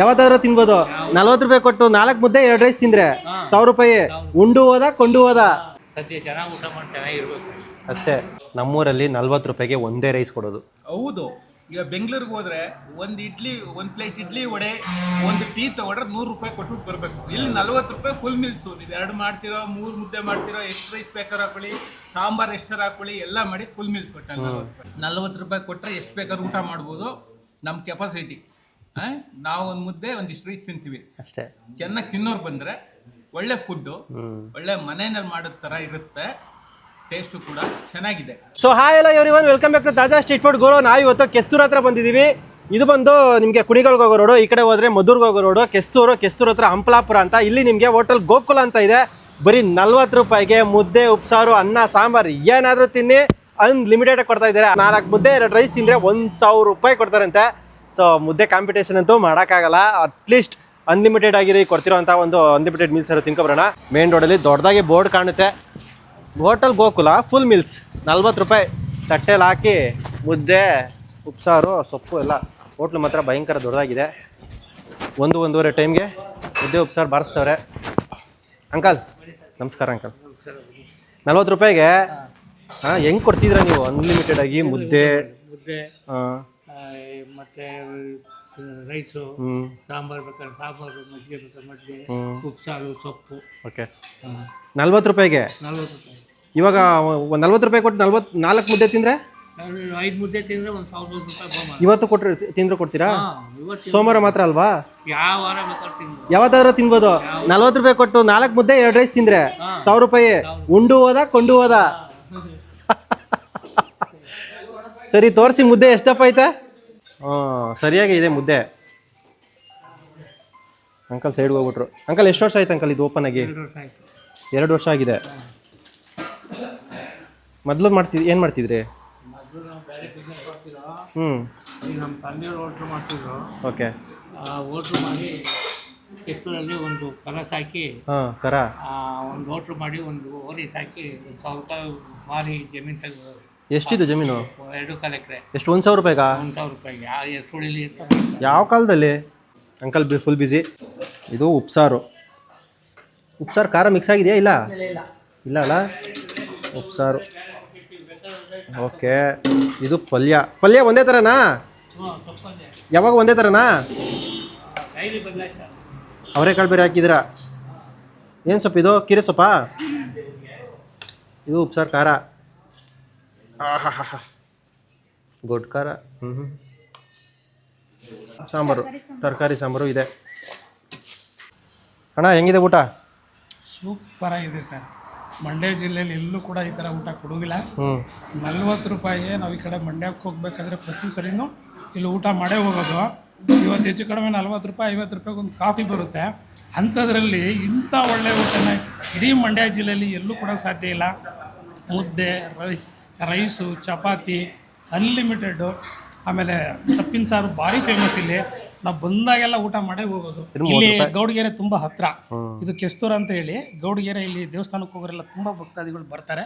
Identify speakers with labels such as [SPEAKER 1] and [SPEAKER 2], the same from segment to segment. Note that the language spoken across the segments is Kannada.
[SPEAKER 1] ಯಾವತ್ತಾದ್ರೂ ತಿನ್ಬೋದು. ನಲ್ವತ್ತು ರೂಪಾಯಿ ಕೊಟ್ಟು ನಾಲ್ಕು ಮುದ್ದೆ ಎರಡು ರೈಸ್ ತಿಂದ್ರೆ ಸಾವಿರ ರೂಪಾಯಿ. ಉಂಡು ಹೋದ ಕೊಂಡು ಹೋದ.
[SPEAKER 2] ಸದ್ಯ ಚೆನ್ನಾಗಿ ಊಟ ಮಾಡಿ ಚೆನ್ನಾಗಿರ್ಬೇಕು.
[SPEAKER 1] ಅಷ್ಟೇ ನಮ್ಮೂರಲ್ಲಿ ನಲ್ವತ್ತು ರೂಪಾಯಿಗೆ ಒಂದೇ ರೈಸ್ ಕೊಡೋದು.
[SPEAKER 3] ಹೌದು. ಈಗ ಬೆಂಗಳೂರಿಗೆ ಹೋದ್ರೆ ಒಂದು ಇಡ್ಲಿ ಒಂದು ಪ್ಲೇಟ್ ಇಡ್ಲಿ ವಡೆ ಒಂದು ಟೀ ತಗೊಂಡ್ರೆ ನೂರು ರೂಪಾಯಿ ಕೊಟ್ಬಿಟ್ಟು ಬರಬೇಕು. ಇಲ್ಲಿ ನಲ್ವತ್ತು ರೂಪಾಯಿ ಫುಲ್ ಮೀಲ್ಸು ನೀವು ಎರಡು ಮಾಡ್ತಿರೋ ಮೂರು ಮುದ್ದೆ ಮಾಡ್ತಿರೋ ಎಷ್ಟು ರೈಸ್ ಬೇಕಾದ್ರೂ ಹಾಕೊಳ್ಳಿ ಸಾಂಬಾರ್ ಎಷ್ಟಾರು ಹಾಕೊಳ್ಳಿ ಎಲ್ಲ ಮಾಡಿ ಫುಲ್ ಮೀಲ್ಸ್ ಕೊಟ್ಟಾಗ. ನಲ್ವತ್ತು ರೂಪಾಯಿ ಕೊಟ್ಟರೆ ಎಷ್ಟು ಬೇಕಾದ್ರೂ ಊಟ ಮಾಡ್ಬೋದು. ನಮ್ಮ ಕೆಪಾಸಿಟಿ ನಾವು ಒಂದು ಮುದ್ದೆ ಒಂದಿಷ್ಟು ರೀತಿ ತಿಂತೀವಿ.
[SPEAKER 1] ಅಷ್ಟೇ.
[SPEAKER 3] ಚೆನ್ನಾಗಿ ತಿನ್ನೋರು ಬಂದ್ರೆ ಒಳ್ಳೆ ಫುಡ್ಡು ಒಳ್ಳೆ ಮನೆಯಲ್ಲಿ ಮಾಡೋ ಥರ ಇರುತ್ತೆ. ಟೇಸ್ಟು ಕೂಡ ಚೆನ್ನಾಗಿದೆ.
[SPEAKER 1] ಸೊ ಹಾಯ್ ಎಲ್ಲ ಇವರಿ ಒಂದು ವೆಲ್ಕಮ್ ಬ್ಯಾಕ್ ಟು ತಾಜಾ ಸ್ಟ್ರೀಟ್ ಫುಡ್ ಗೋರೋ ನಾವು ಇವತ್ತು ಕೆಸ್ತೂರ್ ಹತ್ರ ಬಂದಿದ್ದೀವಿ ಇದು ಬಂದು ನಿಮಗೆ ಕುಣಿಗಲ್ಗೆ ಹೋಗೋ ರೋಡು ಈ ಕಡೆ ಹೋದ್ರೆ ಮಧುರ್ಗೆ ಹೋಗೋ ರೋಡು ಕೆಸ್ತೂರು ಕೆಸ್ತೂರ್ ಹತ್ರ ಹಂಪಲಾಪುರ ಅಂತ. ಇಲ್ಲಿ ನಿಮಗೆ ಹೋಟೆಲ್ ಗೋಕುಲ ಅಂತ ಇದೆ. ಬರೀ ನಲ್ವತ್ತು ರೂಪಾಯಿಗೆ ಮುದ್ದೆ ಉಪ್ಸಾರು ಅನ್ನ ಸಾಂಬಾರು ಏನಾದರೂ ತಿನ್ನಿ. ಅನ್ಲಿಮಿಟೆಡ್ ಕೊಡ್ತಾ ಇದ್ದಾರೆ. ನಾಲ್ಕು ಮುದ್ದೆ ಎರಡು ರೈಸ್ ತಿಂದರೆ ಒಂದು ಸಾವಿರ ರೂಪಾಯಿ ಕೊಡ್ತಾರಂತೆ. ಸೊ ಮುದ್ದೆ ಕಾಂಪಿಟೇಷನ್ ಅಂತೂ ಮಾಡೋಕ್ಕಾಗಲ್ಲ. ಅಟ್ಲೀಸ್ಟ್ ಅನ್ಲಿಮಿಟೆಡ್ ಆಗಿರಿ ಕೊಡ್ತಿರೋಂಥ ಒಂದು ಅನ್ಲಿಮಿಟೆಡ್ ಮೀಲ್ಸ್ ಎಲ್ಲ ತಿನ್ಕೊಬರೋಣ. ಮೇನ್ ರೋಡಲ್ಲಿ ದೊಡ್ಡದಾಗಿ ಬೋರ್ಡ್ ಕಾಣುತ್ತೆ. ಹೋಟೆಲ್ ಗೋಕುಲ ಫುಲ್ ಮೀಲ್ಸ್ ನಲ್ವತ್ತು ರೂಪಾಯಿ. ತಟ್ಟೆಲಿ ಹಾಕಿ ಮುದ್ದೆ ಉಪ್ಸಾರು ಸೊಪ್ಪು ಎಲ್ಲ. ಹೋಟ್ಲು ಮಾತ್ರ ಭಯಂಕರ ದೊಡ್ಡದಾಗಿದೆ. ಒಂದು ಒಂದೂವರೆ ಟೈಮ್ಗೆ ಮುದ್ದೆ ಉಪ್ಸಾರು ಬಾರಿಸ್ತವ್ರೆ. ಅಂಕಲ್ ನಮಸ್ಕಾರ ಅಂಕಲ್ ನಲ್ವತ್ತು ರೂಪಾಯಿಗೆ ಹಾಂ ಹೆಂಗೆ ಕೊಡ್ತಿದ್ರ ನೀವು? ಅನ್ಲಿಮಿಟೆಡ್ ಆಗಿ ಮುದ್ದೆ.
[SPEAKER 2] ಮುದ್ದೆ.
[SPEAKER 1] ಹಾಂ.
[SPEAKER 2] ಮತ್ತೆ ರೈಸು ಸಾಂಬಾರು ಬೇಕಾದ್ರೆ ಸಾಂಬಾರು ಮಜ್ಜಿಗೆ ಬೇಕಾದ್ರೆ ಮಜ್ಜಿಗೆ. ಉಪ್ಸಾರು ಸೊಪ್ಪು.
[SPEAKER 1] ಓಕೆ. ನಲ್ವತ್ತು ರೂಪಾಯಿಗೆ?
[SPEAKER 2] ನಲ್ವತ್ತು ರೂಪಾಯಿ.
[SPEAKER 1] ಇವಾಗ ಒಂದು ನಲ್ವತ್ತು ರೂಪಾಯಿ ಕೊಟ್ಟು ನಲ್ವತ್ತು ನಾಲ್ಕು ಮುದ್ದೆ ತಿಂದರೆ?
[SPEAKER 2] ಐದು ಮುದ್ದೆ ತಿಂದರೆ ಒಂದು ಸಾವಿರದ ರೂಪಾಯಿ ಬಹುಮಾನ.
[SPEAKER 1] ಇವತ್ತು ಕೊಟ್ಟರೆ ತಿಂದರೆ ಕೊಡ್ತೀರಾ? ಸೋಮವಾರ ಮಾತ್ರ ಅಲ್ವಾ?
[SPEAKER 2] ಯಾವ ವಾರ
[SPEAKER 1] ಯಾವತ್ತಾದ್ರೂ ತಿನ್ಬೋದು. ನಲ್ವತ್ತು ರೂಪಾಯಿ ಕೊಟ್ಟು ನಾಲ್ಕು ಮುದ್ದೆ ಎರಡು ರೈಸ್ ತಿಂದರೆ ಸಾವಿರ ರೂಪಾಯಿ. ಉಂಡು ಹೋದ ಕೊಂಡು ಹೋದ. ಸರಿ ತೋರಿಸಿ ಮುದ್ದೆ ಎಷ್ಟಪ್ಪ ಐತೆ? ಹಾಂ ಸರಿಯಾಗಿ ಇದೆ ಮುದ್ದೆ. ಅಂಕಲ್ ಸೈಡ್ಗೆ ಹೋಗ್ಬಿಟ್ರು. ಅಂಕಲ್ ಎಷ್ಟು ವರ್ಷ ಆಯ್ತು ಅಂಕಲ್ ಇದು ಓಪನ್ ಆಗಿ?
[SPEAKER 2] ಎರಡು ವರ್ಷ
[SPEAKER 1] ಆಗಿದೆ. ಮೊದಲು ಮಾಡ್ತಿದ್ ಏನು ಮಾಡ್ತಿದ್ರಿ?
[SPEAKER 2] ಮೊದಲು ನಾವು ಬೇರೆ ಬಿಸ್ನೆಸ್ ಮಾಡ್ತಿದ್ದೋ
[SPEAKER 1] ಹ್ಞೂ
[SPEAKER 2] ಈಗ ನಮ್ಮ ತಂದೆಯವರು ಹೋಟ್ಲು ಮಾಡ್ತಿದ್ರು.
[SPEAKER 1] ಓಕೆ
[SPEAKER 2] ಹೋಟ್ಲು ಮಾಡಿ ಒಂದು ಕರ ಸಾಕಿ
[SPEAKER 1] ಹಾಂ ಕರ.
[SPEAKER 2] ಆ, ಒಂದು ಹೋಟ್ಲು ಮಾಡಿ ಒಂದು ಓರಿ ಸಾಕಿ ಒಂದು ಸಾವಿರ ರೂಪಾಯಿ ಮಾರಿ ಜಮೀನು ತೆಗೆದು
[SPEAKER 1] ಎಷ್ಟಿದು ಜಮೀನು?
[SPEAKER 2] ಎರಡು ಕಾಲಕ್ಕೆ ಎಕರೆ.
[SPEAKER 1] ಎಷ್ಟು ಒಂದು ಸಾವಿರ ರೂಪಾಯಿಗಾ?
[SPEAKER 2] ಒಂದು ಸಾವಿರ ರೂಪಾಯಿಗೆ. ಯಾವ ಅಂತ
[SPEAKER 1] ಯಾವ ಕಾಲದಲ್ಲಿ? ಅಂಕಲ್ ಬಿ ಫುಲ್ ಬ್ಯುಸಿ ಇದು ಉಪ್ಸಾರು. ಉಪ್ಸಾರು ಖಾರ ಮಿಕ್ಸ್ ಆಗಿದೆಯಾ ಇಲ್ಲ? ಇಲ್ಲ ಅಲ್ಲ? ಉಪ್ಸಾರು. ಓಕೆ. ಇದು ಪಲ್ಯ. ಪಲ್ಯ ಒಂದೇ ಥರನಾ ಯಾವಾಗ ಒಂದೇ ಥರನಾ ಅವರೆಕಾಳು ಬೇರೆ ಹಾಕಿದ್ದೀರಾ? ಏನು ಸೊಪ್ಪ ಇದು? ಕೀರೆ ಸೊಪ್ಪಾ? ಇದು ಉಪ್ಸಾರು ಖಾರ. ಆಹಾಹಾಹಾ. ಗೊಡ್ ಖಾರ ಹ್ಞೂ ಹ್ಞೂ ಸಾಂಬಾರು ತರಕಾರಿ ಸಾಂಬಾರು ಇದೆ. ಅಣ್ಣ ಹೆಂಗಿದೆ ಊಟ?
[SPEAKER 4] ಸೂಪರ್ ಆಗಿದೆ ಸರ್. ಮಂಡ್ಯ ಜಿಲ್ಲೆಯಲ್ಲಿ ಎಲ್ಲೂ ಕೂಡ ಈ ಥರ ಊಟ ಕೊಡೋದಿಲ್ಲ
[SPEAKER 1] ಹ್ಞೂ
[SPEAKER 4] ನಲ್ವತ್ತು ರೂಪಾಯಿಗೆ ನಾವು ಈ ಕಡೆ ಮಂಡ್ಯಕ್ಕೆ ಹೋಗ್ಬೇಕಾದ್ರೆ ಪ್ರತಿ ಸರಿನೂ ಇಲ್ಲಿ ಊಟ ಮಾಡೇ ಹೋಗೋದು. ಇವತ್ತು ಹೆಚ್ಚು ಕಡಿಮೆ ನಲ್ವತ್ತು ರೂಪಾಯಿ ಐವತ್ತು ರೂಪಾಯಿಗೆ ಒಂದು ಕಾಫಿ ಬರುತ್ತೆ. ಅಂಥದ್ರಲ್ಲಿ ಇಂಥ ಒಳ್ಳೆ ಊಟನ ಇಡೀ ಮಂಡ್ಯ ಜಿಲ್ಲೆಯಲ್ಲಿ ಎಲ್ಲೂ ಕೂಡ ಸಾಧ್ಯ ಇಲ್ಲ. ಮುದ್ದೆ ರೈಸ್ ರೈಸು ಚಪಾತಿ ಅನ್ಲಿಮಿಟೆಡು ಆಮೇಲೆ ಸೊಪ್ಪಿನ ಸಾರು ಭಾರಿ ಫೇಮಸ್ ಇಲ್ಲಿ. ನಾವು ಬಂದಾಗೆಲ್ಲ ಊಟ ಮಾಡೇ ಹೋಗೋದು. ಇಲ್ಲಿ ಗೌಡಗೆರೆ ತುಂಬ ಹತ್ರ. ಇದು ಕೆಸ್ತೂರ್ ಅಂತ ಹೇಳಿ. ಗೌಡಗೆರೆ ಇಲ್ಲಿ ದೇವಸ್ಥಾನಕ್ಕೆ ಹೋಗೋರೆಲ್ಲ ತುಂಬ ಭಕ್ತಾದಿಗಳು ಬರ್ತಾರೆ.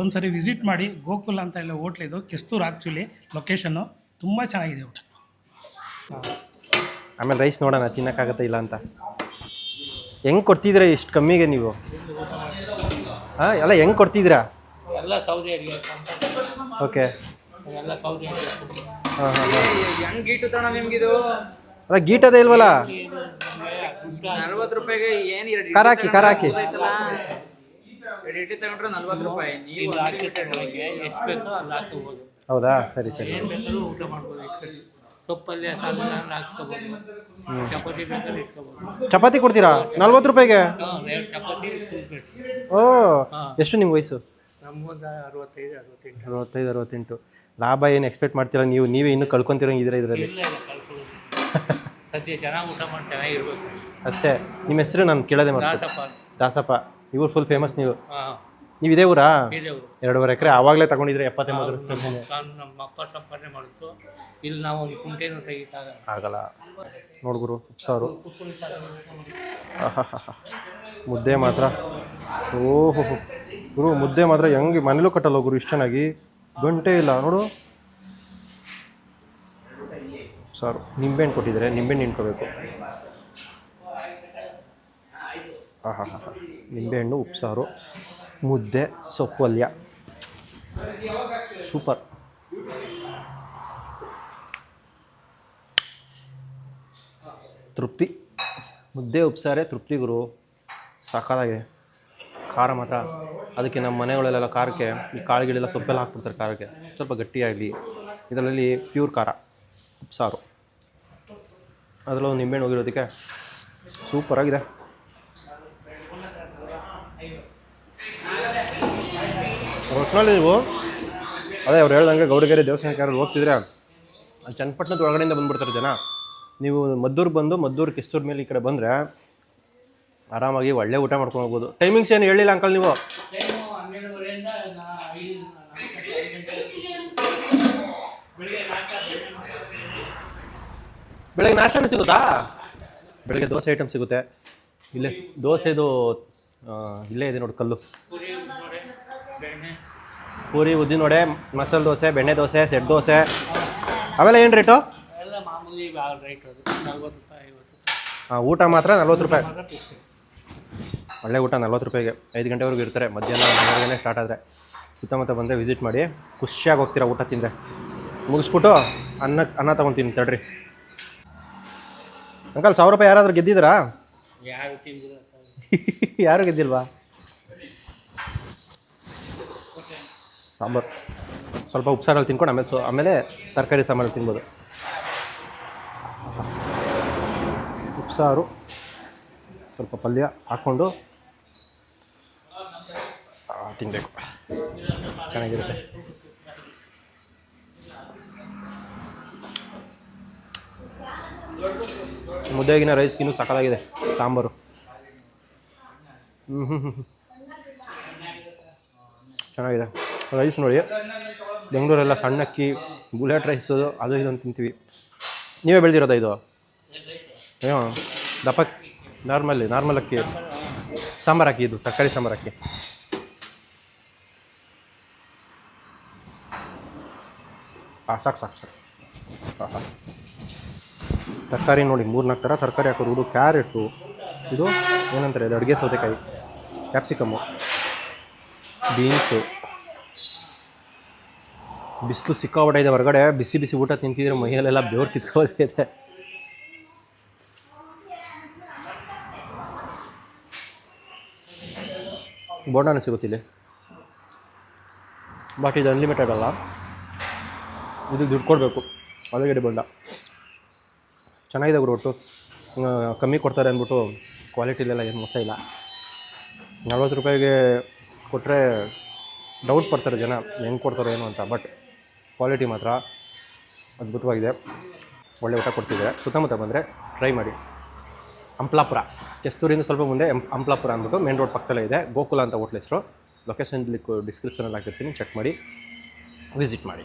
[SPEAKER 4] ಒಂದ್ಸರಿ ವಿಸಿಟ್ ಮಾಡಿ ಗೋಕುಲ ಅಂತ ಹೇಳಿ ಹೋಟ್ಲ್ ಇದು ಕೆಸ್ತೂರ್ ಆ್ಯಕ್ಚುಲಿ ಲೊಕೇಶನ್ನು ತುಂಬ ಚೆನ್ನಾಗಿದೆ ಊಟ.
[SPEAKER 1] ಆಮೇಲೆ ರೈಸ್ ನೋಡೋಣ ತಿನ್ನೋಕ್ಕಾಗತ್ತಾ ಇಲ್ಲ ಅಂತ. ಹೆಂಗೆ ಕೊಡ್ತಿದ್ರೆ ಇಷ್ಟು ಕಮ್ಮಿಗೆ ನೀವು? ಹಾಂ ಎಲ್ಲ ಹೆಂಗೆ ಕೊಡ್ತಿದ್ದೀರಾ
[SPEAKER 2] ಎಲ್ಲ ಸೌದೆ ಅಡಿಗೆ
[SPEAKER 1] ಓಕೆ
[SPEAKER 2] ಎಲ್ಲ ಸೌದೆ
[SPEAKER 1] ಹಾಂ ಹಾಂ ಹಾಂ.
[SPEAKER 3] ಹೆಂಗ್ ಗೀಟು ತಣ ನಿಮ್ಗಿದು
[SPEAKER 1] ಅಲ್ಲ ಗೀಟ್ ಅದೇ ಇಲ್ವಲ್ಲ?
[SPEAKER 3] ನಲ್ವತ್ತು ರೂಪಾಯಿಗೆ ಏನು ಎರಡು
[SPEAKER 1] ಕರಾಕಿ ಹಾಕಿ ಖಾರ ಹಾಕಿ
[SPEAKER 3] ಎರಡು ಇಡ್ಲಿ ತಗೊಂಡ್ರೆ ನಲ್ವತ್ತು ರೂಪಾಯಿ. ನೀವು
[SPEAKER 2] ಇಲ್ಲಿ ಹಾಕಿ ತಗೊಳಕ್ಕೆ ಎಷ್ಟು ಬೇಕೋ ಅಲ್ಲಿ ಹಾಕೋಬೋದು
[SPEAKER 1] ಹೌದಾ? ಸರಿ ಸರಿ.
[SPEAKER 2] ಏನು ಬೇಕಾದ್ರೂ ಊಟ ಮಾಡ್ಬೋದು ಎಷ್ಟು ಸೊಪ್ಪಲ್ಲಿ ಸಾಲ ಹಾಕ್ಸ್ಕೊಬೋದು ಚಪಾತಿ ಬೇಕಾದ್ರೆ ಇಸ್ಕೊಬೋದು
[SPEAKER 1] ಚಪಾತಿ ಕೊಡ್ತೀರಾ? ನಲ್ವತ್ತು ರೂಪಾಯಿಗೆ?
[SPEAKER 2] ಹಾಂ ಎರಡು ಚಪಾತಿ
[SPEAKER 1] ಓ ಎಷ್ಟು ನಿಮ್ಮ ವಯಸ್ಸು?
[SPEAKER 2] ನಮಗೊಂದು ಅರವತ್ತೈದು ಅರವತ್ತೆಂಟು.
[SPEAKER 1] ಅರವತ್ತೈದು ಅರವತ್ತೆಂಟು. ಲಾಭ ಏನು ಎಕ್ಸ್ಪೆಕ್ಟ್ ಮಾಡ್ತೀರಾ? ನೀವು ನೀವೇ ಇನ್ನೂ ಕಳ್ಕೊಂತಿರಂಗಿದ್ದೀರಾ ಇದರಲ್ಲಿ?
[SPEAKER 2] ಇಲ್ಲ ಇಲ್ಲ ಕಳ್ಕೊಳ್ಳೋದು ಸದ್ಯ ಚೆನ್ನಾಗಿ ಊಟ ಮಾಡಿ ಚೆನ್ನಾಗಿರ್ಬೇಕು
[SPEAKER 1] ಅಷ್ಟೇ. ನಿಮ್ಮ ಹೆಸರು ನಾನು ಕೇಳೋದೆ ಮಾಡ್ತೀನಿ
[SPEAKER 2] ದಾಸಪ್ಪ
[SPEAKER 1] ದಾಸಪ್ಪ. ಇವ್ರು ಫುಲ್ ಫೇಮಸ್ ನೀವು.
[SPEAKER 2] ಹಾಂ.
[SPEAKER 1] ನೀವು ಇದೇ ಊರಾ? ಎರಡೂವರೆ ಎಕರೆ. ಆವಾಗಲೇ ತಗೊಂಡಿದ್ರೆ ಎಪ್ಪತ್ತೆಂಬತ್ತು ವರ್ಷ
[SPEAKER 2] ನಾನು ನಮ್ಮ ಅಪ್ಪ ಸಂಪಾದನೆ ಮಾಡಿತ್ತು ಇಲ್ಲಿ ನಾವು ಒಂದು ಕುಂಟೆನೂ ತೆಗಿತಾಗ
[SPEAKER 1] ಆಗಲ್ಲ. ನೋಡ್ಗುರು ಸಾರು ಮುದ್ದೆ ಮಾತ್ರ. ಓಹೋ. ಗುರು, ಮುದ್ದೆ ಮಾತ್ರ ಹೆಂಗೆ ಮನೇಲೂ ಕಟ್ಟಲ್ಲ ಗುರು ಇಷ್ಟು ಚೆನ್ನಾಗಿ. ಗಂಟೆ ಇಲ್ಲ, ನೋಡು. ಸಾರು, ನಿಂಬೆಹಣ್ಣು ಕೊಟ್ಟಿದ್ದಾರೆ, ನಿಂಬೆಹಣ್ಣು ನಿಂತ್ಕೋಬೇಕು ಹಾಂ ಹಾಂ ಹಾಂ ನಿಂಬೆಹಣ್ಣು, ಉಪ್ಸಾರು, ಮುದ್ದೆ ಸೊಪ್ಪಲ್ಯ ಸೂಪರ್. ತೃಪ್ತಿ. ಮುದ್ದೆ, ಉಪ್ಸಾರೆ, ತೃಪ್ತಿ ಗುರು. ಸಾಕಾಗಿದೆ ಖಾರ ಮಾತ್ರ ಅದಕ್ಕೆ ನಮ್ಮ ಮನೆಗಳಲ್ಲೆಲ್ಲ ಖಾರಕ್ಕೆ, ಈ ಕಾಳುಗಳೆಲ್ಲ ಸೊಪ್ಪೆಲ್ಲ ಹಾಕ್ಬಿಡ್ತಾರೆ ಖಾರಕ್ಕೆ. ಸ್ವಲ್ಪ ಗಟ್ಟಿಯಾಗಲಿ, ಇದರಲ್ಲಿ ಪ್ಯೂರ್ ಖಾರ, ಉಪ್ಸಾರು. ಅದರಲ್ಲೂ ನಿಂಬೆಹಣ್ಣು ಹೋಗಿರೋದಕ್ಕೆ ಸೂಪರಾಗಿದೆ ಒಟ್ಟಿನಲ್ಲಿ ನೀವು, ಅದೇ ಅವ್ರು ಹೇಳ್ದಂಗೆ ಗೌಡಗೆರೆ ದೇವಸ್ಥಾನಕ್ಕೆ ಯಾರು ಹೋಗ್ತಿದ್ರೆ ಚನ್ನಪಟ್ಟಣದ ಒಳಗಡೆಯಿಂದ ಬಂದುಬಿಡ್ತಾರೆ ಜನ. ನೀವು ಮದ್ದೂರು ಬಂದು ಮದ್ದೂರು ಕಿಸ್ತೂರು ಮೇಲೆ ಈ ಕಡೆ ಬಂದರೆ ಆರಾಮಾಗಿ ಒಳ್ಳೆ ಊಟ ಮಾಡ್ಕೊಂಡು ಹೋಗ್ಬೋದು. ಟೈಮಿಂಗ್ಸ್ ಏನು ಹೇಳಿಲ್ಲ ಅಂಕಲ್ ನೀವು?
[SPEAKER 2] ಬೆಳಿಗ್ಗೆ
[SPEAKER 1] ನಾಷ್ಟನೂ ಸಿಗುತ್ತಾ? ಬೆಳಗ್ಗೆ ದೋಸೆ ಐಟಮ್ ಸಿಗುತ್ತೆ. ಇಲ್ಲೇ ದೋಸೆದು ಇಲ್ಲೇ ಇದೆ ನೋಡಿ ಕಲ್ಲು.
[SPEAKER 2] ಪುರಿ
[SPEAKER 1] ಉದ್ದಿನ ವಡೆ ಮಸಾಲೆ ದೋಸೆ ಬೆಣ್ಣೆ ದೋಸೆ ಸೆಟ್ ದೋಸೆ. ಅವೆಲ್ಲ ಏನು ರೇಟು ಹಾಂ ಊಟ ಮಾತ್ರ ನಲ್ವತ್ತು ರೂಪಾಯಿ. ಒಳ್ಳೆ ಊಟ ನಲ್ವತ್ತು ರೂಪಾಯಿಗೆ ಐದು ಗಂಟೆವರೆಗೂ ಇರ್ತಾರೆ. ಮಧ್ಯಾಹ್ನ ಹನ್ನೆರಡುಗೇ ಸ್ಟಾರ್ಟ್ ಆದರೆ. ಸುತ್ತಮುತ್ತ ಬಂದರೆ ವಿಸಿಟ್ ಮಾಡಿ ಖುಷಿಯಾಗಿ ಹೋಗ್ತೀರಾ ಊಟ ತಿಂದರೆ? ಮುಗಿಸ್ಬಿಟ್ಟು ಅನ್ನ ಅನ್ನ ತೊಗೊತೀನಿ ತಡ್ರಿ. ಅಂಕಲ್ ಸಾವಿರ ರೂಪಾಯಿ ಯಾರಾದರೂ ಗೆದ್ದಿದ್ದೀರಾ
[SPEAKER 2] ಯಾರು
[SPEAKER 1] ಗೆದ್ದಿಲ್ವಾ? ಸಾಂಬಾರು. ಸ್ವಲ್ಪ ಉಪ್ಸಾರಲ್ಲಿ ತಿನ್ಕೊಂಡು ಆಮೇಲೆ ಸೊ ಆಮೇಲೆ ತರಕಾರಿ ಸಾಂಬಾರು ತಿನ್ಬೋದು. ಉಪ್ಸಾರು ಸ್ವಲ್ಪ ಪಲ್ಯ ಹಾಕ್ಕೊಂಡು ತಿನ್ನಬೇಕು ಚೆನ್ನಾಗಿರುತ್ತೆ. ಮುದ್ದೆಗಿನ ರೈಸ್ಗಿನ್ನೂ ಸಕಲಾಗಿದೆ, ಸಾಂಬಾರು. ಹ್ಞೂ ಹ್ಞೂ ಹ್ಞೂ ಚೆನ್ನಾಗಿದೆ. ರೈಸ್ ನೋಡಿ, ಬೆಂಗಳೂರೆಲ್ಲ ಸಣ್ಣಕ್ಕಿ ಬುಲೆಟ್ ರೈಸ್ ಅದು ಇದು ಅಂತ ತಿಂತೀವಿ. ನೀವೇ ಬೆಳೆದಿರೋದ ಇದು? ಏನೋ ದಪ್ಪ ನಾರ್ಮಲ್ಲಿ ನಾರ್ಮಲ್ ಅಕ್ಕಿ. ಸಾಂಬಾರು ಹಾಕಿ ಇದು, ತರಕಾರಿ ಸಾಂಬಾರು ಅಕ್ಕಿ ಹಾಂ, ಸಾಕು ಸಾಕು ಸಾಕು. ತರಕಾರಿ ನೋಡಿ, ಮೂರ್ನಾಲ್ಕು ಥರ ತರಕಾರಿ ಹಾಕೋದು. ಇದು ಕ್ಯಾರೆಟು. ಇದು ಏನಂತಾರೆ, ಇದು ಅಡುಗೆ ಸೌತೆಕಾಯಿ. ಕ್ಯಾಪ್ಸಿಕಮ್ಮು. ಬೀನ್ಸು. ಬಿಸಿಲು ಸಿಕ್ಕಾಪಟ್ಟೆ ಇದೆ ಹೊರಗಡೆ. ಬಿಸಿ ಬಿಸಿ ಊಟ ತಿಂತಿದ್ರೆ ಮೈಯಲ್ಲೆಲ್ಲ ಬೆವರು ಕಿತ್ಕೋದೈತೆ ಬೋಂಡಾನು ಸಿಗುತ್ತಿಲ್ಲ ಬಟ್ ಇದು ಅನ್ಲಿಮಿಟೆಡ್ ಅಲ್ಲ. ಇದು ದುಡ್ಡು ಕೊಡಬೇಕು. ಆಲೂಗಡ್ಡೆ ಬೋಂಡ ಚೆನ್ನಾಗಿದೆ ಗುರು ಒಟ್ಟು. ಕಮ್ಮಿ ಕೊಡ್ತಾರೆ ಅಂದ್ಬಿಟ್ಟು ಕ್ವಾಲಿಟಿಲೆಲ್ಲ ಏನು ಮೋಸ ಇಲ್ಲ. ನಲ್ವತ್ತು ರೂಪಾಯಿಗೆ ಕೊಟ್ಟರೆ ಡೌಟ್ ಪಡ್ತಾರೆ ಜನ, ಹೆಂಗೆ ಕೊಡ್ತಾರೋ ಏನು ಅಂತ. ಬಟ್ ಕ್ವಾಲಿಟಿ ಮಾತ್ರ ಅದ್ಭುತವಾಗಿದೆ. ಒಳ್ಳೆ ಊಟ ಕೊಡ್ತಿದ್ದಾರೆ. ಸುತ್ತಮುತ್ತ ಬಂದರೆ ಟ್ರೈ ಮಾಡಿ. ಅಂಪ್ಲಾಪುರ ಕೆಸ್ತೂರಿಂದ ಸ್ವಲ್ಪ ಮುಂದೆ ಅಂಪ್ಲಾಪುರ ಅಂದ್ಬಿಟ್ಟು ಮೇನ್ ರೋಡ್ ಪಕ್ಕದಲ್ಲೇ ಇದೆ. ಗೋಕುಲ ಅಂತ ಹೋಟ್ಲ್ ಹೆಸರು. ಲೊಕೇಶನ್ ಡಿಸ್ಕ್ರಿಪ್ಷನಲ್ಲಿ ಹಾಕಿರ್ತೀನಿ. ಚೆಕ್ ಮಾಡಿ. ವಿಸಿಟ್ ಮಾಡಿ.